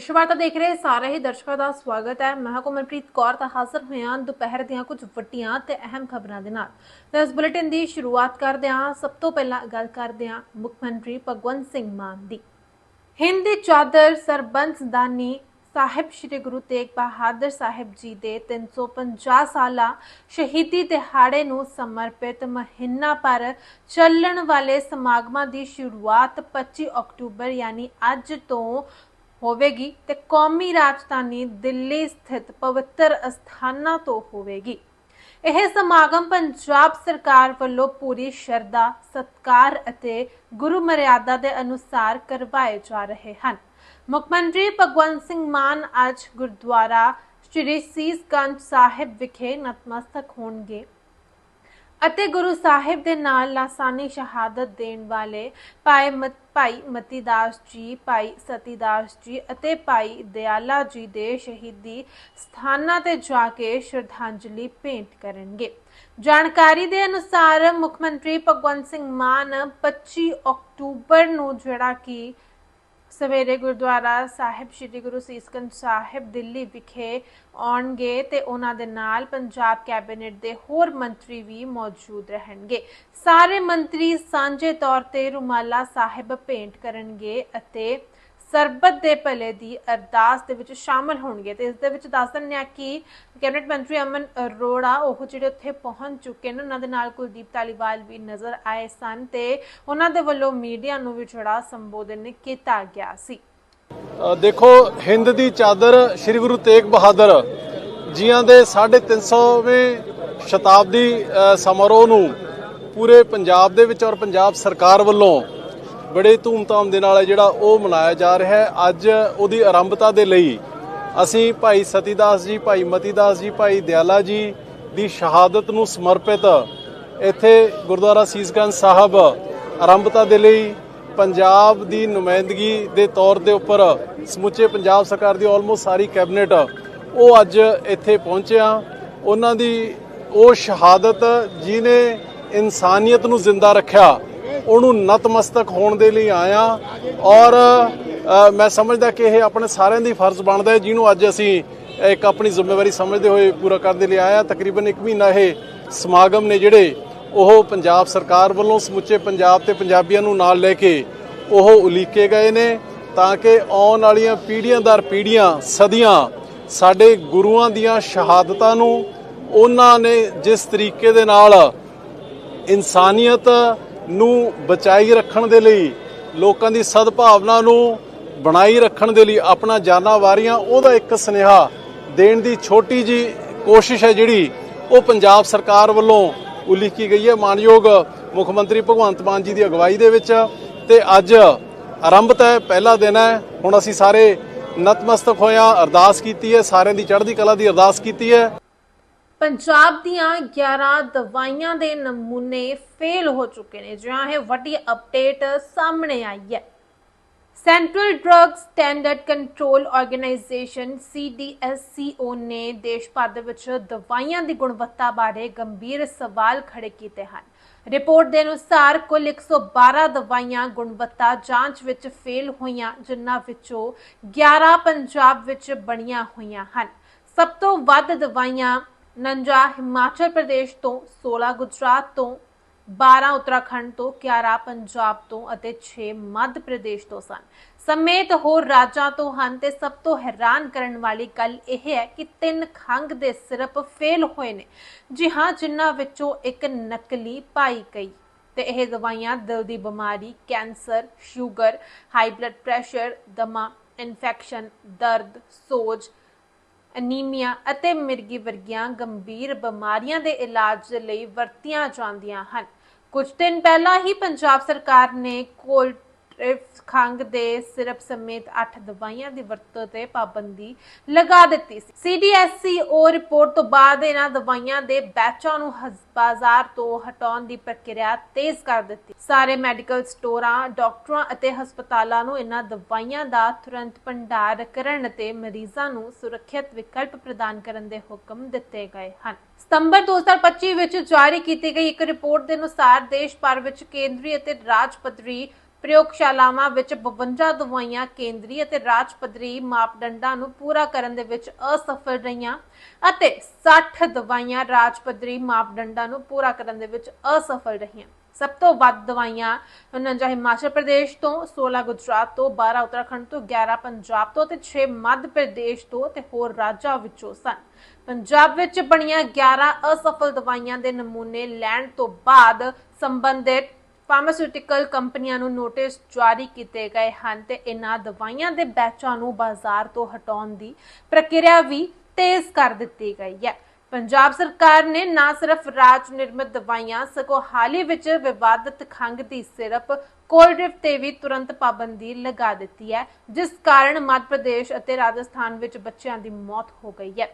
ਵਿਸ਼ਵਾਰਤਾ ਦੇਖ ਰਹੇ ਸਾਰੇ ਹੀ ਦਰਸ਼ਕਾਂ ਦਾ ਸਵਾਗਤ ਹੈ। ਮੈਂ ਹਾਂ ਕੋਮਲਪ੍ਰੀਤ ਕੌਰ ਤਾਂ ਹਾਜ਼ਰ ਹੋਏ ਦੁਪਹਿਰ ਦੀਆਂ ਕੁਝ ਵੱਡੀਆਂ ਤੇ ਅਹਿਮ ਖਬਰਾਂ ਦੇ ਨਾਲ। ਤਾਂ ਇਸ ਬੁਲੇਟਿਨ ਦੀ ਸ਼ੁਰੂਆਤ ਕਰਦੇ ਹਾਂ। ਸਭ ਤੋਂ ਪਹਿਲਾਂ ਗੱਲ ਕਰਦੇ ਹਾਂ ਮੁੱਖ ਮੰਤਰੀ ਭਗਵੰਤ ਸਿੰਘ ਮਾਨ ਦੀ। ਹਿੰਦ ਦੀ ਚਾਦਰ ਸਰਬੰਸ ਦਾਨੀ ਸਾਹਿਬ ਸ੍ਰੀ ਗੁਰੂ ਤੇਗ ਬਹਾਦਰ ਸਾਹਿਬ ਜੀ ਦੇ 350 ਸਾਲਾ ਸ਼ਹੀਦੀ ਦਿਹਾੜੇ ਨੂੰ ਸਮਰਪਿਤ ਮਹੀਨਾ ਪਰ ਚੱਲਣ ਵਾਲੇ ਸਮਾਗਮਾਂ ਦੀ ਸ਼ੁਰੂਆਤ 25 ਅਕਤੂਬਰ, ਯਾਨੀ ਅੱਜ ਤੋਂ ਹੋਵੇਗੀ ਤੇ ਕੌਮੀ ਰਾਜਧਾਨੀ ਦਿੱਲੀ ਸਥਿਤ ਪਵਿੱਤਰ ਅਸਥਾਨਾਂ ਤੋਂ ਹੋਵੇਗੀ। ਇਹ ਸਮਾਗਮ ਪੰਜਾਬ ਸਰਕਾਰ ਵੱਲੋਂ ਪੂਰੀ ਸ਼ਰਧਾ, ਸਤਕਾਰ ਅਤੇ ਗੁਰੂ ਮਰਿਆਦਾ ਦੇ ਅਨੁਸਾਰ ਕਰਵਾਏ ਜਾ ਰਹੇ ਹਨ। ਮੁੱਖ ਮੰਤਰੀ ਭਗਵੰਤ ਸਿੰਘ ਮਾਨ ਅੱਜ ਗੁਰਦੁਆਰਾ ਸ਼੍ਰੀ ਸੀਸਗੰਜ ਸਾਹਿਬ ਵਿਖੇ ਨਤਮਸਤਕ ਹੋਣਗੇ। ਅਤੇ ਗੁਰੂ ਸਾਹਿਬ ਦੇ ਨਾਲ ਲਾਸਾਨੀ ਸ਼ਹਾਦਤ ਦੇਣ ਵਾਲੇ ਭਾਈ ਭਾਈ ਮਤੀਦਾਸ ਜੀ, ਭਾਈ ਸਤੀਦਾਸ ਜੀ ਅਤੇ ਭਾਈ ਦਿਆਲਾ ਜੀ ਦੇ ਸ਼ਹੀਦੀ ਸਥਾਨਾਂ ਤੇ ਜਾ ਕੇ ਸ਼ਰਧਾਂਜਲੀ ਭੇਂਟ ਕਰਨਗੇ। ਜਾਣਕਾਰੀ ਦੇ ਅਨੁਸਾਰ ਮੁੱਖ ਮੰਤਰੀ ਭਗਵੰਤ ਸਿੰਘ ਮਾਨ 25 ਅਕਤੂਬਰ ਨੂੰ ਜਿਹੜਾ ਕਿ ਸਵੇਰੇ ਗੁਰਦੁਆਰਾ ਸਾਹਿਬ ਸ੍ਰੀ ਗੁਰੂ ਸੀਸਗੰਜ ਸਾਹਿਬ ਦਿੱਲੀ ਵਿਖੇ ਆਉਣਗੇ ਤੇ ਉਹਨਾਂ ਦੇ ਨਾਲ ਪੰਜਾਬ ਕੈਬਨਿਟ ਦੇ ਹੋਰ ਮੰਤਰੀ ਵੀ ਮੌਜੂਦ ਰਹਿਣਗੇ। ਸਾਰੇ ਮੰਤਰੀ ਸਾਂਝੇ ਤੌਰ ਤੇ ਰੁਮਾਲਾ ਸਾਹਿਬ ਭੇਂਟ ਕਰਨਗੇ ਅਤੇ ਸਰਬਤ ਦੇ ਭਲੇ ਦੀ ਅਰਦਾਸ ਦੇ ਵਿੱਚ ਸ਼ਾਮਲ ਹੋਣਗੇ ਤੇ ਇਸ ਦੇ ਵਿੱਚ ਦੱਸ ਦਿੰਦੇ ਹਾਂ ਕਿ ਕੈਬਨਿਟ ਮੰਤਰੀ ਅਮਨ ਅਰੋੜਾ, ਉਹ ਜਿਹੜੇ ਉੱਥੇ ਪਹੁੰਚ ਚੁੱਕੇ ਨੇ, ਉਹਨਾਂ ਦੇ ਨਾਲ ਕੁਲਦੀਪ ਧਾਲੀਵਾਲ ਵੀ ਨਜ਼ਰ ਆਏ ਸਨ ਤੇ ਉਹਨਾਂ ਦੇ ਵੱਲੋਂ ਮੀਡੀਆ ਨੂੰ ਵੀ ਜਿਹੜਾ ਸੰਬੋਧਨ ਕੀਤਾ ਗਿਆ ਸੀ। ਦੇਖੋ, ਹਿੰਦ ਦੀ ਚਾਦਰ ਸ੍ਰੀ ਗੁਰੂ ਤੇਗ ਬਹਾਦਰ ਜੀਆਂ ਦੇ 350ਵੇਂ ਸ਼ਤਾਬਦੀ ਸਮਾਰੋਹ ਨੂੰ ਪੂਰੇ ਪੰਜਾਬ ਦੇ ਵਿੱਚ ਔਰ ਪੰਜਾਬ ਸਰਕਾਰ ਵੱਲੋਂ ਬੜੇ ਧੂਮਧਾਮ ਦੇ ਨਾਲ ਜਿਹੜਾ ਉਹ ਮਨਾਇਆ ਜਾ ਰਿਹਾ ਹੈ। ਅੱਜ ਉਹਦੀ ਆਰੰਭਤਾ ਦੇ ਲਈ ਅਸੀਂ ਭਾਈ ਸਤੀਦਾਸ ਜੀ, ਭਾਈ ਮਤੀਦਾਸ ਜੀ, ਭਾਈ ਦਿਆਲਾ ਜੀ ਦੀ ਸ਼ਹਾਦਤ ਨੂੰ ਸਮਰਪਿਤ ਇੱਥੇ ਗੁਰਦੁਆਰਾ ਸੀਸਗੰਜ ਸਾਹਿਬ ਆਰੰਭਤਾ ਦੇ ਲਈ ਪੰਜਾਬ ਦੀ ਨੁਮਾਇੰਦਗੀ ਦੇ ਤੌਰ ਦੇ ਉੱਪਰ ਸਮੁੱਚੇ ਪੰਜਾਬ ਸਰਕਾਰ ਦੀ ਆਲਮੋਸਟ ਸਾਰੀ ਕੈਬਨਿਟ ਉਹ ਅੱਜ ਇੱਥੇ ਪਹੁੰਚਿਆ ਉਹਨਾਂ ਦੀ ਉਹ ਸ਼ਹਾਦਤ ਜਿਹਨੇ ਇਨਸਾਨੀਅਤ ਨੂੰ ਜ਼ਿੰਦਾ ਰੱਖਿਆ ਉਹਨੂੰ ਨਤਮਸਤਕ ਹੋਣ ਦੇ ਲਈ ਆਇਆ। ਔਰ ਮੈਂ ਸਮਝਦਾ ਕਿ ਇਹ ਆਪਣੇ ਸਾਰਿਆਂ ਦੀ ਫਰਜ਼ ਬਣਦਾ ਹੈ, ਜਿਹਨੂੰ ਅੱਜ ਅਸੀਂ ਇੱਕ ਆਪਣੀ ਜ਼ਿੰਮੇਵਾਰੀ ਸਮਝਦੇ ਹੋਏ ਪੂਰਾ ਕਰਨ ਦੇ ਲਈ ਆਇਆ। ਤਕਰੀਬਨ 1 ਮਹੀਨਾ ਇਹ ਸਮਾਗਮ ਨੇ ਜਿਹੜੇ ਉਹ ਪੰਜਾਬ ਸਰਕਾਰ ਵੱਲੋਂ ਸਮੁੱਚੇ ਪੰਜਾਬ ਤੇ ਪੰਜਾਬੀਆਂ ਨੂੰ ਨਾਲ ਲੈ ਕੇ ਉਹ ਉਲੀਕੇ ਗਏ ਨੇ, ਤਾਂ ਕਿ ਆਉਣ ਵਾਲੀਆਂ ਪੀੜ੍ਹੀਆਂ ਦਰ ਪੀੜ੍ਹੀਆਂ, ਸਦੀਆਂ ਸਾਡੇ ਗੁਰੂਆਂ ਦੀਆਂ ਸ਼ਹਾਦਤਾਂ ਨੂੰ ਉਹਨਾਂ ਨੇ ਜਿਸ ਤਰੀਕੇ ਦੇ ਨਾਲ ਇਨਸਾਨੀਅਤ ਨੂੰ ਬਚਾਈ ਰੱਖਣ ਦੇ ਲਈ, ਲੋਕਾਂ ਦੀ ਸਦਭਾਵਨਾ ਨੂੰ ਬਣਾਈ ਰੱਖਣ ਦੇ ਲਈ ਆਪਣਾ ਜਾਨਾਂ ਵਾਰੀਆਂ, ਉਹਦਾ ਇੱਕ ਸੁਨੇਹਾ ਦੇਣ ਦੀ ਛੋਟੀ ਜੀ ਕੋਸ਼ਿਸ਼ ਹੈ ਜਿਹੜੀ ਉਹ ਪੰਜਾਬ ਸਰਕਾਰ ਵੱਲੋਂ ਉਲੀਕੀ ਗਈ ਹੈ। ਮਾਨਯੋਗ ਮੁੱਖ ਮੰਤਰੀ ਭਗਵੰਤ ਮਾਨ ਜੀ ਦੀ ਅਗਵਾਈ ਦੇ ਵਿੱਚ ਤੇ ਅੱਜ ਆਰੰਭਤ ਹੈ ਪਹਿਲਾ ਦਿਨ ਹੈ। ਹੁਣ ਅਸੀਂ ਸਾਰੇ ਨਤਮਸਤਕ ਹੋਇਆ ਅਰਦਾਸ ਕੀਤੀ ਹੈ, ਸਾਰਿਆਂ ਦੀ ਚੜ੍ਹਦੀ ਕਲਾ ਦੀ ਅਰਦਾਸ ਕੀਤੀ ਹੈ। ਪੰਜਾਬ ਦੀਆਂ 11 ਦਵਾਈਆਂ ਦੇ ਨਮੂਨੇ ਫੇਲ ਹੋ ਚੁੱਕੇ ਨੇ, ਜਿਹਾਂ ਇਹ ਵੱਡੀ ਅਪਡੇਟ ਸਾਹਮਣੇ ਆਈ ਹੈ। Central drug standard control organisation CDSCO ਨੇ ਦੇਸ਼ ਭਰ ਦੇ ਵਿੱਚ ਦਵਾਈਆਂ ਦੀ ਗੁਣਵੱਤਾ ਬਾਰੇ ਗੰਭੀਰ ਸਵਾਲ ਖੜੇ ਕੀਤੇ ਹਨ। ਰਿਪੋਰਟ ਦੇ ਅਨੁਸਾਰ ਕੁੱਲ 112 ਦਵਾਈਆਂ ਗੁਣਵੱਤਾ ਜਾਂਚ ਵਿੱਚ ਫੇਲ ਹੋਈਆਂ, ਜਿਨ੍ਹਾਂ ਵਿੱਚੋਂ 11 ਪੰਜਾਬ ਵਿੱਚ ਬਣੀਆਂ ਹੋਈਆਂ ਹਨ। ਸਭ ਤੋਂ ਵੱਧ ਦਵਾਈਆਂ 49 ਹਿਮਾਚਲ ਪ੍ਰਦੇਸ਼ ਤੋਂ 16 ਗੁਜਰਾਤ ਤੋਂ 12 ਉੱਤਰਾਖੰਡ ਤੋਂ 11 ਪੰਜਾਬ ਤੋਂ ਅਤੇ 6 ਮੱਧ ਪ੍ਰਦੇਸ਼ ਤੋਂ ਸਨ। ਸਮੇਤ ਹੋਰ ਰਾਜਾਂ ਤੋਂ ਹਨ ਤੇ ਸਭ ਤੋਂ ਹੈਰਾਨ ਕਰਨ ਵਾਲੀ ਗੱਲ ਇਹ ਹੈ ਕਿ ਤਿੰਨ ਖੰਗ ਦੇ ਸਿਰਪ ਫੇਲ ਹੋਏ ਨੇ। ਜੀ ਹਾਂ, ਜਿਨ੍ਹਾਂ ਵਿੱਚੋਂ ਇੱਕ ਨਕਲੀ ਪਾਈ ਗਈ ਤੇ ਇਹ ਦਵਾਈਆਂ ਦਿਲ ਦੀ ਬਿਮਾਰੀ, cancer, sugar, high blood pressure, ਦਮਾ, ਇਨਫੈਕਸ਼ਨ, ਦਰਦ, ਸੋਜ ਅਨੀਮੀਆ ਅਤੇ ਮਿਰਗੀ ਵਰਗੀਆਂ ਗੰਭੀਰ ਬਿਮਾਰੀਆਂ ਦੇ ਇਲਾਜ ਲਈ ਵਰਤੀਆਂ ਜਾਂਦੀਆਂ ਹਨ। ਕੁਝ ਦਿਨ ਪਹਿਲਾਂ ਹੀ ਪੰਜਾਬ ਸਰਕਾਰ ਨੇ ਕੋਲਟ੍ਰਿਪਸ ਖੰਗ ਦੇ ਸਿਰਪ ਸਮੇਤ 8 ਦਵਾਈਆਂ ਦੀ ਵਰਤੋਂ ਤੇ ਪਾਬੰਦੀ ਲਗਾ ਦਿੱਤੀ ਸੀ। ਸੀਡੀਐਸਸੀਓ ਰਿਪੋਰਟ ਤੋਂ ਬਾਅਦ ਇਹਨਾਂ ਦਵਾਈਆਂ ਦੇ ਬੈਚਾਂ ਨੂੰ ਬਾਜ਼ਾਰ ਤੋਂ ਹਟਾਉਣ ਦੀ ਪ੍ਰਕਿਰਿਆ ਤੇਜ਼ ਕਰ ਦਿੱਤੀ। ਸਾਰੇ ਮੈਡੀਕਲ ਸਟੋਰਾਂ, ਡਾਕਟਰਾਂ ਅਤੇ ਹਸਪਤਾਲਾਂ ਨੂੰ ਇਹਨਾਂ ਦਵਾਈਆਂ ਦਾ ਤੁਰੰਤ ਭੰਡਾਰ ਕਰਨ ਅਤੇ ਮਰੀਜ਼ਾਂ ਨੂੰ ਸੁਰੱਖਿਅਤ ਵਿਕਲਪ ਪ੍ਰਦਾਨ ਕਰਨ ਦੇ ਹੁਕਮ ਦਿੱਤੇ ਗਏ ਹਨ। ਸਤੰਬਰ 2025 ਵਿੱਚ ਜਾਰੀ ਕੀਤੀ ਗਈ ਇੱਕ ਰਿਪੋਰਟ ਦੇ ਅਨੁਸਾਰ ਦੇਸ਼ ਭਰ ਵਿੱਚ ਕੇਂਦਰੀ ਅਤੇ ਰਾਜ ਪੱਧਰੀ ਪ੍ਰਯੋਗਸ਼ਾਲਾਵਾਂ ਵਿੱਚ 52 ਦਵਾਈਆਂ ਕੇਂਦਰੀ ਅਤੇ ਰਾਜ ਪੱਧਰੀ ਮਾਪਦੰਡਾਂ ਨੂੰ ਪੂਰਾ ਕਰਨ ਦੇ ਵਿੱਚ ਅਸਫਲ ਰਹੀਆਂ ਅਤੇ 60 ਦਵਾਈਆਂ ਰਾਜ ਪੱਧਰੀ ਮਾਪਦੰਡਾਂ ਨੂੰ ਪੂਰਾ ਕਰਨ ਦੇ ਵਿੱਚ ਅਸਫਲ ਰਹੀਆਂ। ਸਭ ਤੋਂ ਵੱਧ ਦਵਾਈਆਂ 49 ਹਿਮਾਚਲ ਪ੍ਰਦੇਸ਼ ਤੋਂ 16 ਗੁਜਰਾਤ ਤੋਂ 12 ਉੱਤਰਾਖੰਡ ਤੋਂ 11 ਪੰਜਾਬ ਤੋਂ ਤੇ 6 ਮੱਧ ਪ੍ਰਦੇਸ਼ ਤੋਂ ਤੇ ਹੋਰ ਰਾਜਾਂ ਵਿੱਚੋਂ ਸਨ। ਪੰਜਾਬ ਵਿੱਚ ਬਣੀਆਂ 11 ਅਸਫਲ ਦਵਾਈਆਂ ਦੇ ਨਮੂਨੇ ਲੈਣ ਤੋਂ ਬਾਅਦ ਸੰਬੰਧਿਤ ਫਾਰਮਾਸਿਊਟੀਕਲ ਕੰਪਨੀਆਂ ਨੂੰ ਨੋਟਿਸ ਜਾਰੀ ਕੀਤੇ ਗਏ ਹਨ ਤੇ ਇਹਨਾਂ ਦਵਾਈਆਂ ਦੇ ਬੈਚਾਂ ਨੂੰ ਬਾਜ਼ਾਰ ਤੋਂ ਹਟਾਉਣ ਦੀ ਪ੍ਰਕਿਰਿਆ ਵੀ ਤੇਜ਼ ਕਰ ਦਿੱਤੀ ਗਈ ਹੈ। ਪੰਜਾਬ ਸਰਕਾਰ ਨੇ ਨਾ ਸਿਰਫ ਰਾਜ ਨਿਰਮਿਤ ਦਵਾਈਆਂ, ਸਗੋਂ ਹਾਲ ਵਿੱਚ ਵਿਵਾਦਤ ਖੰਘ ਦੀ ਸਿਰਪ ਕੋਲਡ੍ਰਿਫ ਤੇ ਵੀ ਤੁਰੰਤ ਪਾਬੰਦੀ ਲਗਾ ਦਿੱਤੀ ਹੈ, ਜਿਸ ਕਾਰਨ ਮੱਧ ਪ੍ਰਦੇਸ਼ ਅਤੇ ਰਾਜਸਥਾਨ ਵਿੱਚ ਬੱਚਿਆਂ ਦੀ ਮੌਤ ਹੋ ਗਈ ਹੈ।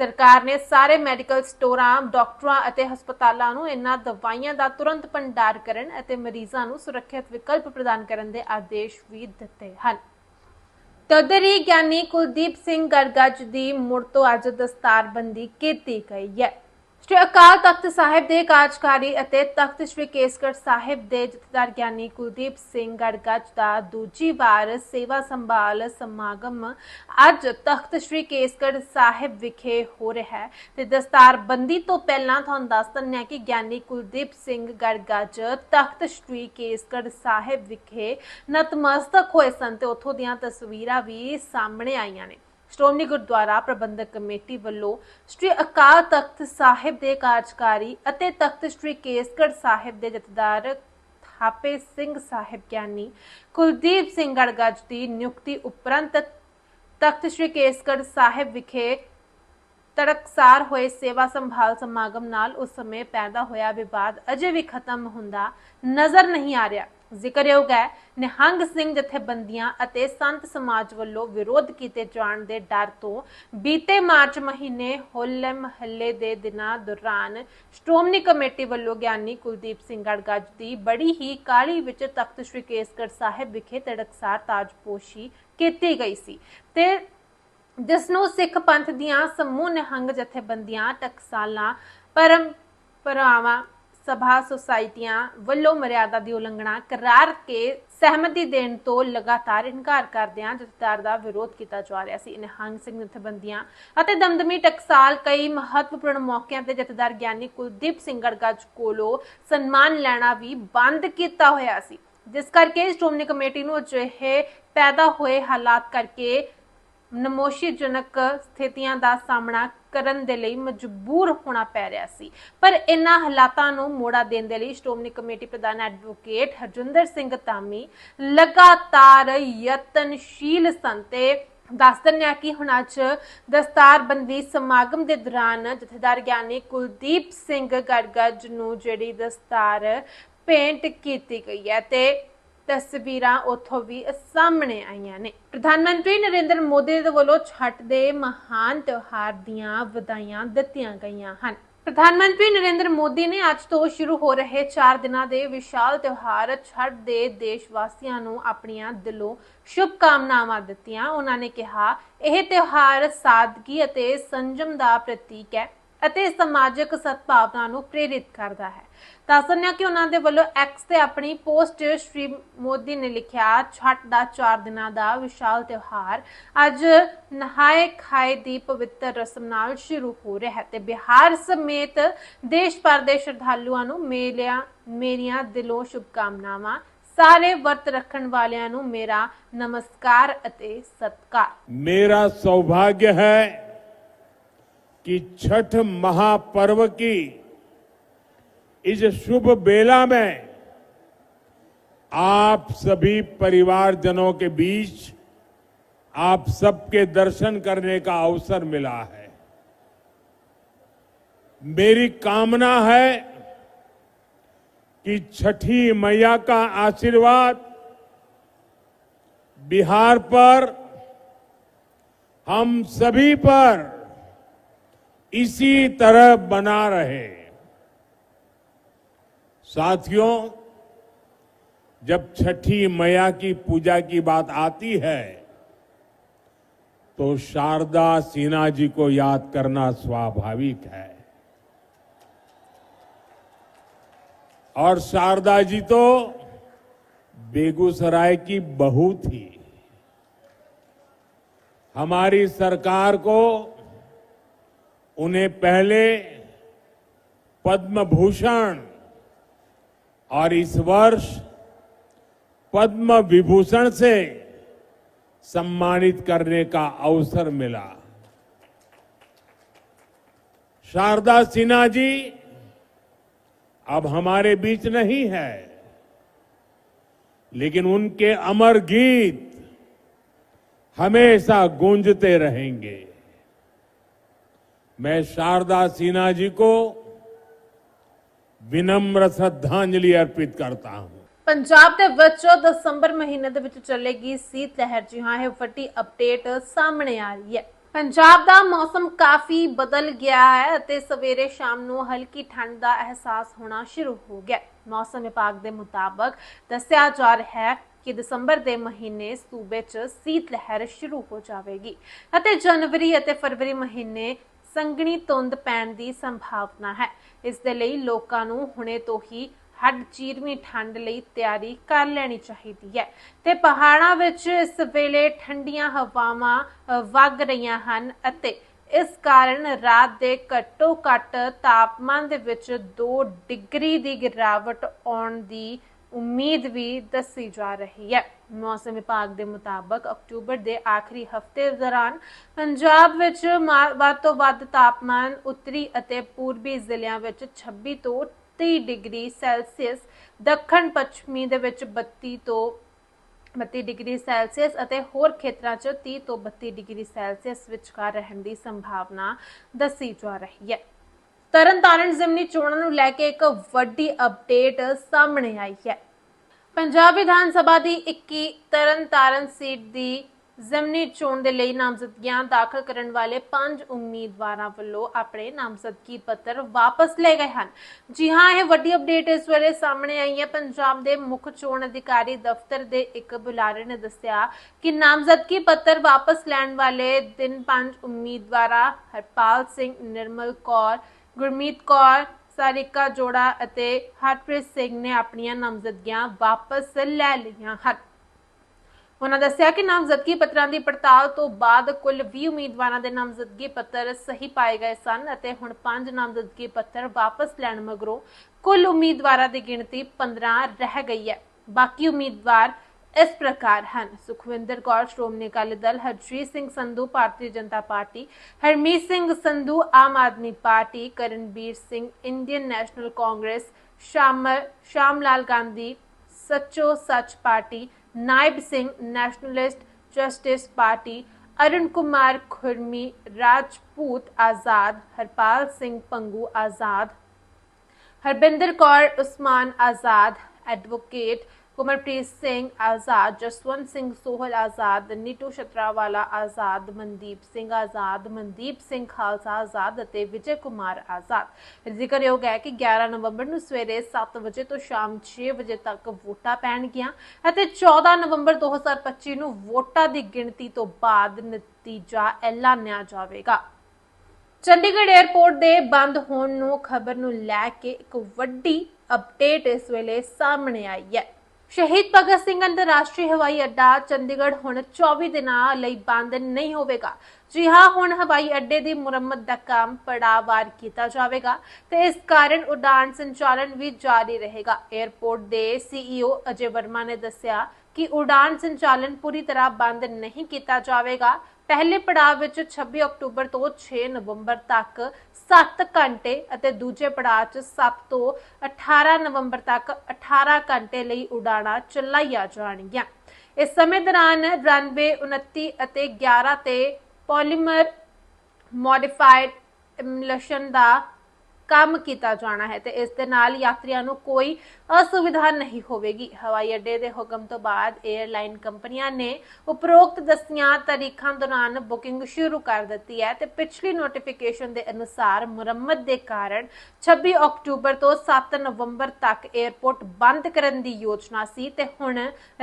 ਸਰਕਾਰ ਨੇ ਸਾਰੇ ਮੈਡੀਕਲ ਸਟੋਰਾਂ, ਡਾਕਟਰਾਂ ਅਤੇ ਹਸਪਤਾਲਾਂ ਨੂੰ ਇਹਨਾਂ ਦਵਾਈਆਂ ਦਾ ਤੁਰੰਤ ਭੰਡਾਰ ਕਰਨ ਅਤੇ ਮਰੀਜ਼ਾਂ ਨੂੰ ਸੁਰੱਖਿਅਤ ਵਿਕਲਪ ਪ੍ਰਦਾਨ ਕਰਨ ਦੇ ਆਦੇਸ਼ ਵੀ ਦਿੱਤੇ ਹਨ। ਤਦਰੀ ਗਿਆਨੀ ਕੁਲਦੀਪ ਸਿੰਘ ਗਰਗੱਜ ਦੀ ਮੁੜ ਤੋਂ ਅੱਜ ਦਸਤਾਰਬੰਦੀ ਕੀਤੀ ਗਈ ਹੈ। ਸ਼੍ਰੀ ਅਕਾਲ ਤਖਤ ਸਾਹਿਬ ਦੇ ਕਾਰਜਕਾਰੀ ਅਤੇ ਤਖਤ ਸ਼੍ਰੀ ਕੇਸਗੜ ਸਾਹਿਬ ਦੇ ਜਥੇਦਾਰ ਗਿਆਨੀ ਕੁਲਦੀਪ ਸਿੰਘ ਗੜਗੱਜ ਦਾ ਦੂਜੀ ਵਾਰ ਸੇਵਾ ਸੰਭਾਲ ਸਮਾਗਮ ਅੱਜ ਤਖਤ ਸ਼੍ਰੀ ਕੇਸਗੜ ਸਾਹਿਬ ਵਿਖੇ ਹੋ ਰਿਹਾ ਹੈ। ਤੇ ਦਸਤਾਰਬੰਦੀ ਤੋਂ ਪਹਿਲਾਂ ਤੁਹਾਨੂੰ ਦੱਸ ਦਿੰਦੇ ਹਾਂ ਕਿ ਗਿਆਨੀ ਕੁਲਦੀਪ ਸਿੰਘ ਗੜਗੱਜ ਤਖਤ ਸ਼੍ਰੀ ਕੇਸਗੜ ਸਾਹਿਬ ਵਿਖੇ ਨਤਮਸਤਕ ਹੋਏ ਸਨ ਤੇ ਉੱਥੋਂ ਦੀਆਂ ਤਸਵੀਰਾਂ ਵੀ ਸਾਹਮਣੇ ਆਈਆਂ ਨੇ। ਸ਼੍ਰੋਮਣੀ ਗੁਰਦੁਆਰਾ ਪ੍ਰਬੰਧਕ ਕਮੇਟੀ ਵੱਲੋਂ ਸ਼੍ਰੀ ਅਕਾਲ ਤਖਤ ਸਾਹਿਬ ਦੇ ਕਾਰਜਕਾਰੀ ਅਤੇ ਤਖਤ ਸ਼੍ਰੀ ਕੇਸਗੜ੍ਹ ਸਾਹਿਬ ਦੇ ਜਥੇਦਾਰ ਥਾਪੇ ਸਿੰਘ ਸਾਹਿਬ ਗਿਆਨੀ ਕੁਲਦੀਪ ਸਿੰਘ ਗੜਗੱਜ ਦੀ ਨਿਯੁਕਤੀ ਉਪਰੰਤ ਤਖਤ ਸ਼੍ਰੀ ਕੇਸਗੜ੍ਹ ਸਾਹਿਬ ਵਿਖੇ ਤੜਕਸਾਰ ਹੋਏ ਸੇਵਾ ਸੰਭਾਲ ਸਮਾਗਮ ਨਾਲ ਉਸ ਸਮੇਂ ਪੈਦਾ ਹੋਇਆ ਵਿਵਾਦ ਅਜੇ ਵੀ ਖਤਮ ਹੁੰਦਾ ਨਜ਼ਰ ਨਹੀਂ ਆ ਰਿਹਾ। ਜ਼ਿਕਰਯੋਗ ਹੈ। ਨਿਹੰਗ ਸਿੰਘ ਜਥੇਬੰਦੀਆਂ ਅਤੇ ਸੰਤ ਸਮਾਜ ਵੱਲੋਂ ਵਿਰੋਧ ਕੀਤੇ ਜਾਣ ਦੇ ਡਰ ਤੋਂ ਬੀਤੇ ਮਾਰਚ ਮਹੀਨੇ ਹੋਲੇ ਮਹੱਲੇ ਦੇ ਦਿਨਾਂ ਦੌਰਾਨ ਸ਼੍ਰੋਮਣੀ ਕਮੇਟੀ ਵੱਲੋਂ ਗਿਆਨੀ ਕੁਲਦੀਪ ਸਿੰਘ ਗੜਗੱਜ ਦੀ ਬੜੀ ਹੀ ਕਾਲੀ ਵਿੱਚ ਤਖਤ ਸ਼੍ਰੀ ਕੇਸਗੜ੍ਹ ਸਾਹਿਬ ਵਿਖੇ ਤੜਕਸਾਰ ਤਾਜਪੋਸ਼ੀ ਕੀਤੀ ਗਈ ਸੀ ਤੇ ਜਿਸ ਨੂੰ ਸਿੱਖ ਪੰਥ ਦੀਆਂ ਸਮੂਹ ਨਿਹੰਗ ਜਥੇਬੰਦੀਆਂ ਟਕਸਾਲਾਂ ਪਰੰਪਰਾਵਾਂ ਸਭਾ ਸੁਸਾਇਟੀਆਂ ਵੱਲੋਂ ਮਰਿਆਦਾ ਦੀ ਉਲੰਘਣਾ ਕਰਾਰ ਕੇ ਸਹਿਮਤੀ ਦੇਣ ਤੋਂ ਲਗਾਤਾਰ ਇਨਕਾਰ ਕਰਦਿਆਂ ਜਥੇਦਾਰ ਦਾ ਵਿਰੋਧ ਕੀਤਾ ਜਾ ਰਿਹਾ ਸੀ। ਨਿਹੰਗ ਸਿੰਘ ਜਥੇਬੰਦੀਆਂ ਅਤੇ ਦਮਦਮੀ ਟਕਸਾਲ ਕਈ ਮਹੱਤਵਪੂਰਨ ਮੌਕਿਆਂ ਤੇ ਜਥੇਦਾਰ ਗਿਆਨੀ ਕੁਲਦੀਪ ਸਿੰਘ ਗੜਗੱਜ ਕੋਲੋਂ ਸਨਮਾਨ ਲੈਣਾ ਵੀ ਬੰਦ ਕੀਤਾ ਹੋਇਆ ਸੀ। ਜਿਸ ਕਰਕੇ ਸ਼੍ਰੋਮਣੀ ਕਮੇਟੀ ਨੂੰ ਅਜਿਹੇ ਪੈਦਾ ਹੋਏ ਹਾਲਾਤ ਕਰਕੇ ਨਮੋਸ਼ੀਜਨਕ ਸਥਿਤੀਆਂ ਦਾ ਸਾਹਮਣਾ ਕਰਨ ਦੇ ਲਈ ਮਜਬੂਰ ਹੋਣਾ ਪੈ ਰਿਹਾ ਸੀ। ਪਰ ਇਨ੍ਹਾਂ ਹਾਲਾਤਾਂ ਨੂੰ ਮੋੜਾ ਦੇਣ ਦੇ ਲਈ ਸ਼੍ਰੋਮਣੀ ਕਮੇਟੀ ਪ੍ਰਧਾਨ ਐਡਵੋਕੇਟ ਹਰਜਿੰਦਰ ਸਿੰਘ ਧਾਮੀ ਲਗਾਤਾਰ ਯਤਨਸ਼ੀਲ ਸਨ ਤੇ ਦੱਸ ਦਿੰਦੇ ਆ ਕਿ ਹੁਣ ਅੱਜ ਦਸਤਾਰਬੰਦੀ ਸਮਾਗਮ ਦੇ ਦੌਰਾਨ ਜਥੇਦਾਰ ਗਿਆਨੀ ਕੁਲਦੀਪ ਸਿੰਘ ਗੜਗੱਜ ਨੂੰ ਜਿਹੜੀ ਦਸਤਾਰ ਪੇਂਟ ਕੀਤੀ ਗਈ ਹੈ ਤੇ ਤਸਵੀਰਾਂ ਉੱਥੋਂ ਵੀ ਸਾਹਮਣੇ ਆਈਆਂ ਨੇ। ਪ੍ਰਧਾਨ ਮੰਤਰੀ ਨਰਿੰਦਰ ਮੋਦੀ ਦੇ ਵੱਲੋਂ ਛੱਟ ਦੇ ਮਹਾਨ ਤਿਉਹਾਰ ਦੀਆਂ ਵਧਾਈਆਂ ਦਿੱਤੀਆਂ ਗਈਆਂ ਹਨ। ਪ੍ਰਧਾਨ ਮੰਤਰੀ ਨਰਿੰਦਰ ਮੋਦੀ ਨੇ ਅੱਜ ਤੋਂ ਸ਼ੁਰੂ ਹੋ ਰਹੇ 4 ਦਿਨਾਂ ਦੇ ਵਿਸ਼ਾਲ ਤਿਉਹਾਰ ਛੱਟ ਦੇ ਦੇਸ਼ ਵਾਸੀਆਂ ਨੂੰ ਆਪਣੀਆਂ ਦਿਲੋਂ ਸ਼ੁਭ ਕਾਮਨਾਵਾਂ ਦਿੱਤੀਆਂ। ਉਹਨਾਂ ਨੇ ਕਿਹਾ, ਇਹ ਤਿਉਹਾਰ ਸਾਦਗੀ ਅਤੇ ਸੰਜਮ ਦਾ ਪ੍ਰਤੀਕ ਹੈ। ਅਤੇ ਸਮਾਜਿਕ ਸਦਭਾਵਨਾ ਨੂੰ ਪ੍ਰੇਰਿਤ ਕਰਦਾ ਹੈ। ਦੱਸਣਿਆ ਕਿ ਉਹਨਾਂ ਦੇ ਵੱਲੋਂ ਐਕਸ ਤੇ ਆਪਣੀ ਪੋਸਟ ਸ਼੍ਰੀ ਮੋਦੀ ਨੇ ਲਿਖਿਆ ਛੱਟ ਦਾ 4 ਦਿਨਾਂ ਦਾ ਵਿਸ਼ਾਲ ਤਿਉਹਾਰ। ਅੱਜ ਨਹਾਏ ਖਾਏ ਦੀ ਪਵਿੱਤਰ ਰਸਮ ਨਾਲ ਸ਼ੁਰੂ ਹੋ ਰਿਹਾ ਹੈ ਤੇ ਬਿਹਾਰ ਸਮੇਤ ਦੇਸ਼ ਭਰ ਦੇ ਸ਼ਰਧਾਲੂਆਂ ਨੂੰ ਮੇਲਿਆਂ, ਮੇਰੀਆਂ ਦਿਲੋਂ ਸ਼ੁਭ ਕਾਮਨਾਵਾਂ ਸਾਰੇ ਵਰਤ ਰੱਖਣ ਵਾਲਿਆਂ ਨੂੰ ਮੇਰਾ ਨਮਸਕਾਰ ਅਤੇ ਸਤਿਕਾਰ। ਮੇਰਾ ਸੌਭਾਗ੍ਯ ਹੈ कि छठ महापर्व की इस शुभ बेला में आप सभी परिवारजनों के बीच आप सबके दर्शन करने का अवसर मिला है। मेरी कामना है कि छठी मैया का आशीर्वाद बिहार पर हम सभी पर इसी तरह बना रहे। साथियों, जब छठी मैया की पूजा की बात आती है तो शारदा सिन्हा जी को याद करना स्वाभाविक है। और शारदा जी तो बेगूसराय की बहू थी। हमारी सरकार को उन्हें पहले पद्म भूषण और इस वर्ष पद्म विभूषण से सम्मानित करने का अवसर मिला। शारदा सिन्हा जी, अब हमारे बीच नहीं है, लेकिन उनके अमर गीत हमेशा गूंजते रहेंगे। मैं शारदा सिन्हा जी को विनम्र श्रद्धांजलि अर्पित करता हूं ਪੰਜਾਬ ਦੇ ਵਿੱਚ ਦਸੰਬਰ ਮਹੀਨੇ ਦੇ ਵਿੱਚ ਚੱਲੇਗੀ ਸੀਤ ਲਹਿਰ ਜੀ ਹਾਂ ਇਹ ਵੱਡੀ ਅਪਡੇਟ ਸਾਹਮਣੇ ਆ ਰਹੀ ਹੈ ਪੰਜਾਬ ਦਾ ਮੌਸਮ ਕਾਫੀ ਬਦਲ ਗਿਆ ਹੈ ਅਤੇ ਸਵੇਰੇ ਸ਼ਾਮ ਨੂੰ ਹਲਕੀ ਠੰਡ ਦਾ ਅਹਿਸਾਸ ਹੋਣਾ ਸ਼ੁਰੂ ਹੋ ਗਿਆ ਹੈ। ਮੌਸਮ ਵਿਭਾਗ ਦੇ ਮੁਤਾਬਕ ਦੱਸਿਆ ਜਾ ਰਿਹਾ ਹੈ ਕਿ ਦਸੰਬਰ ਦੇ ਮਹੀਨੇ ਸੂਬੇ 'ਚ ਸੀਤ ਲਹਿਰ ਸ਼ੁਰੂ ਹੋ ਜਾਵੇਗੀ ਅਤੇ ਜਨਵਰੀ ਅਤੇ ਫਰਵਰੀ ਮਹੀਨੇ ਸੰਘਣੀ ਧੁੰਦ ਪੈਣ ਦੀ ਸੰਭਾਵਨਾ ਹੈ। ਇਸ ਦੇ ਲਈ ਲੋਕਾਂ ਨੂੰ ਹੁਣੇ ਤੋਂ ਹੀ ਹੱਡ ਚੀਰਵੀਂ ਠੰਡ ਲਈ ਤਿਆਰੀ ਕਰ ਲੈਣੀ ਚਾਹੀਦੀ ਹੈ। ਤੇ ਪਹਾੜਾਂ ਵਿੱਚ ਇਸ ਵੇਲੇ ਠੰਡੀਆਂ ਹਵਾਵਾਂ ਅ, ਵਗ ਰਹੀਆਂ ਹਨ ਅਤੇ ਇਸ ਕਾਰਨ ਰਾਤ ਦੇ ਘੱਟੋ ਘੱਟ ਤਾਪਮਾਨ ਦੇ ਵਿੱਚ 2 ਡਿਗਰੀ ਦੀ ਗਿਰਾਵਟ ਆਉਣ ਦੀ ਉਮੀਦ ਵੀ ਦੱਸੀ ਜਾ ਰਹੀ ਹੈ। ਮੌਸਮ ਵਿਭਾਗ ਦੇ ਮੁਤਾਬਕ ਅਕਤੂਬਰ ਦੇ ਆਖਰੀ ਹਫ਼ਤੇ ਦੌਰਾਨ ਪੰਜਾਬ ਵਿੱਚ ਵੱਧ ਤੋਂ ਵੱਧ ਤਾਪਮਾਨ ਉੱਤਰੀ ਅਤੇ ਪੂਰਬੀ ਜ਼ਿਲ੍ਹਿਆਂ ਵਿੱਚ 26 ਤੋਂ 30 ਡਿਗਰੀ ਸੈਲਸੀਅਸ ਦੱਖਣ ਪੱਛਮੀ ਦੇ ਵਿੱਚ 32 ਤੋਂ 32 ਡਿਗਰੀ ਸੈਲਸੀਅਸ ਅਤੇ ਹੋਰ ਖੇਤਰਾਂ 'ਚ 30 ਤੋਂ 32 ਡਿਗਰੀ ਸੈਲਸੀਅਸ ਵਿਚਕਾਰ ਰਹਿਣ ਦੀ ਸੰਭਾਵਨਾ ਦੱਸੀ ਜਾ ਰਹੀ ਹੈ। ਤਰਨਤਾਰਨ ਜ਼ਿਮਨੀ ਚੋਣਾਂ ਨੂੰ ਲੈ ਕੇ ਇੱਕ ਵੱਡੀ ਅਪਡੇਟ ਸਾਹਮਣੇ ਆਈ ਹੈ। ਪੰਜਾਬ ਵਿਧਾਨ ਸਭਾ ਦੀ 21 ਤਰਨਤਾਰਨ ਸੀਟ ਦੀ ਜ਼ਿਮਨੀ ਚੋਣ ਦੇ ਲਈ ਨਾਮਜ਼ਦਗੀਆਂ ਦਾਖਲ ਕਰਨ ਵਾਲੇ ਪੰਜ ਉਮੀਦਵਾਰਾਂ ਵੱਲੋਂ ਆਪਣੇ ਨਾਮਜ਼ਦਗੀ ਪੱਤਰ ਵਾਪਸ ਲਏ ਗਏ ਹਨ। ਜੀ ਹਾਂ, ਇਹ ਵੱਡੀ ਅਪਡੇਟ ਇਸ ਵੇਲੇ ਸਾਹਮਣੇ ਆਈ ਹੈ। ਪੰਜਾਬ ਦੇ ਮੁੱਖ ਚੋਣ ਅਧਿਕਾਰੀ ਦਫ਼ਤਰ ਦੇ ਇੱਕ ਬੁਲਾਰੇ ਨੇ ਦੱਸਿਆ ਕਿ ਨਾਮਜ਼ਦਗੀ ਪੱਤਰ ਵਾਪਸ ਲੈਣ ਵਾਲੇ ਦਿਨ ਪੰਜ ਉਮੀਦਵਾਰਾਂ ਹਰਪਾਲ ਸਿੰਘ, ਨਿਰਮਲ ਕੌਰ ਗੁਰਮੀਤ ਕੌਰ, ਸਾਰਿਕਾ ਜੋੜਾ ਅਤੇ ਹਰਪ੍ਰੀਤ ਸਿੰਘ ਨੇ ਆਪਣੀਆਂ ਨਾਮਜ਼ਦਗੀਆਂ ਵਾਪਸ ਲੈ ਲਈਆਂ ਹਨ। ਉਹਨਾਂ ਦੱਸਿਆ ਕਿ ਨਾਮਜ਼ਦਗੀ ਪੱਤਰਾਂ ਦੀ ਪੜਤਾਲ ਤੋਂ ਬਾਅਦ ਕੁੱਲ 20 ਉਮੀਦਵਾਰਾਂ ਦੇ ਨਾਮਜ਼ਦਗੀ ਪੱਤਰ ਸਹੀ ਪਾਏ ਗਏ ਸਨ ਅਤੇ ਹੁਣ 5 ਨਾਮਜ਼ਦਗੀ ਪੱਤਰ ਵਾਪਸ ਲੈਣ ਮਗਰੋਂ ਕੁੱਲ ਉਮੀਦਵਾਰਾਂ ਦੀ ਗਿਣਤੀ 15 ਰਹਿ ਗਈ ਹੈ। ਬਾਕੀ ਉਮੀਦਵਾਰ ਇਸ ਪ੍ਰਕਾਰ ਹਨ Sukhwinder Kaur Shiromani Akali Dal Harjit Singh Sandhu Bharatiya Janata party Harmeet Singh Sandhu Aam Aadmi party Karanbir Singh Indian National Congress Sham Sham Lal Gandhi Sacho Sach party Naib Singh nationalist justice party Arun Kumar Khurmi Rajput ਆਜ਼ਾਦ ਹਰਪਾਲ ਸਿੰਘ ਪੰਗੂ ਆਜ਼ਾਦ ਹਰਬਿੰਦਰ ਕੌਰ ਉਸਮਾਨ ਆਜ਼ਾਦ advocate ਕੁਮਰਪ੍ਰੀਤ Singh ਆਜ਼ਾਦ, ਜਸਵੰਤ ਸਿੰਘ ਸੋਹਲ ਆਜ਼ਾਦ ਨੀਟੂ ਛਤਰਾਵਾਲਾ ਆਜ਼ਾਦ, ਮਨਦੀਪ ਸਿੰਘ ਆਜ਼ਾਦ, ਮਨਦੀਪ ਸਿੰਘ ਖਾਲਸਾ ਆਜ਼ਾਦ ਅਤੇ ਵਿਜੇ ਕੁਮਾਰ ਆਜ਼ਾਦ। ਜ਼ਿਕਰਯੋਗ ਹੈ ਕਿ 11 ਨਵੰਬਰ ਨੂੰ ਸਵੇਰੇ 7 ਵਜੇ ਤੋਂ ਸ਼ਾਮ 6 ਵਜੇ ਤੱਕ ਵੋਟਾਂ ਪੈਣਗੀਆਂ ਅਤੇ 14 ਨਵੰਬਰ 2025 ਨੂੰ ਵੋਟਾਂ ਦੀ ਗਿਣਤੀ ਤੋਂ ਬਾਅਦ ਨਤੀਜਾ ਐਲਾਨਿਆ ਜਾਵੇਗਾ। ਚੰਡੀਗੜ੍ਹ 에ਅਰਪੋਰਟ ਦੇ ਬੰਦ ਹੋਣ ਨੂੰ ਖਬਰ ਨੂੰ ਲੈ ਕੇ ਇੱਕ ਵੱਡੀ ਅਪਡੇਟ ਇਸ ਵੇਲੇ ਸਾਹਮਣੇ ਆਈ ਹੈ। ਸ਼ਹੀਦ ਭਗਤ ਸਿੰਘ ਅੰਤਰਰਾਸ਼ਟਰੀ ਹਵਾਈ ਅੱਡਾ ਚੰਡੀਗੜ੍ਹ ਹੁਣ 24 ਦਿਨਾਂ ਲਈ ਬੰਦ ਨਹੀਂ ਹੋਵੇਗਾ। ਜੀ ਹਾਂ, ਹੁਣ ਹਵਾਈ ਅੱਡੇ ਦੀ ਮੁਰੰਮਤ ਦਾ ਕੰਮ ਪੜਾਵਾਰ ਕੀਤਾ ਜਾਵੇਗਾ ਤੇ ਇਸ ਕਾਰਨ ਉਡਾਨ ਸੰਚਾਲਨ ਵੀ ਜਾਰੀ ਰਹੇਗਾ। 에ਅਰਪੋਰਟ ਦੇ ਸੀਈਓ ਅਜੇ ਵਰਮਾ ਨੇ ਦੱਸਿਆ ਕਿ ਉਡਾਨ ਸੰਚਾਲਨ ਪੂਰੀ ਤਰ੍ਹਾਂ ਬੰਦ ਨਹੀਂ ਕੀਤਾ ਜਾਵੇਗਾ। ਪਹਿਲੇ ਪੜਾਅ ਵਿੱਚ 26 ਅਕਤੂਬਰ ਤੋਂ 6 ਨਵੰਬਰ ਤੱਕ 7 ਘੰਟੇ ਅਤੇ ਦੂਜੇ ਪੜਾਅ 'ਚ 7 ਤੋਂ 18 ਨਵੰਬਰ ਤੱਕ 18 ਘੰਟੇ ਲਈ ਉਡਾਣਾਂ ਚਲਾਈਆਂ ਜਾਣਗੀਆਂ। ਇਸ ਸਮੇਂ ਦੌਰਾਨ ਰਨਵੇ 29 ਅਤੇ 11 ਤੇ ਪੋਲੀਮਰ ਮੋਡੀਫਾਈਡ ਇਮਲਸ਼ਨ ਦਾ ਕੰਮ ਕੀਤਾ ਜਾਣਾ ਹੈ ਤੇ ਇਸ ਦੇ ਨਾਲ ਯਾਤਰੀਆਂ ਨੂੰ ਕੋਈ ਅਸੁਵਿਧਾ ਨਹੀਂ ਹੋਵੇਗੀ। ਹਵਾਈ ਅੱਡੇ ਦੇ ਹੁਕਮ ਤੋਂ ਬਾਅਦ 에ਅਰਲਾਈਨ ਕੰਪਨੀਆਂ ਨੇ ਉਪਰੋਕਤ ਦਸਤੀਆਂ ਤਾਰੀਖਾਂ ਦੌਰਾਨ ਬੁਕਿੰਗ ਸ਼ੁਰੂ ਕਰ ਦਿੱਤੀ ਹੈ ਤੇ ਪਿਛਲੀ ਨੋਟੀਫਿਕੇਸ਼ਨ ਦੇ ਅਨੁਸਾਰ ਮੁਰੰਮਤ ਦੇ ਕਾਰਨ 26 ਅਕਤੂਬਰ ਤੋਂ 7 ਨਵੰਬਰ ਤੱਕ 에ਅਰਪੋਰਟ ਬੰਦ ਕਰਨ ਦੀ ਯੋਜਨਾ ਸੀ ਤੇ ਹੁਣ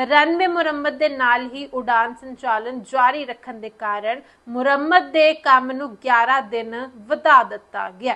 ਰਨਵੇ ਮੁਰੰਮਤ ਦੇ ਨਾਲ ਹੀ ਉਡਾਨ ਸੰਚਾਲਨ ਜਾਰੀ ਰੱਖਣ ਦੇ ਕਾਰਨ ਮੁਰੰਮਤ ਦੇ ਕੰਮ ਨੂੰ 11 ਦਿਨ ਵਧਾ ਦਿੱਤਾ ਗਿਆ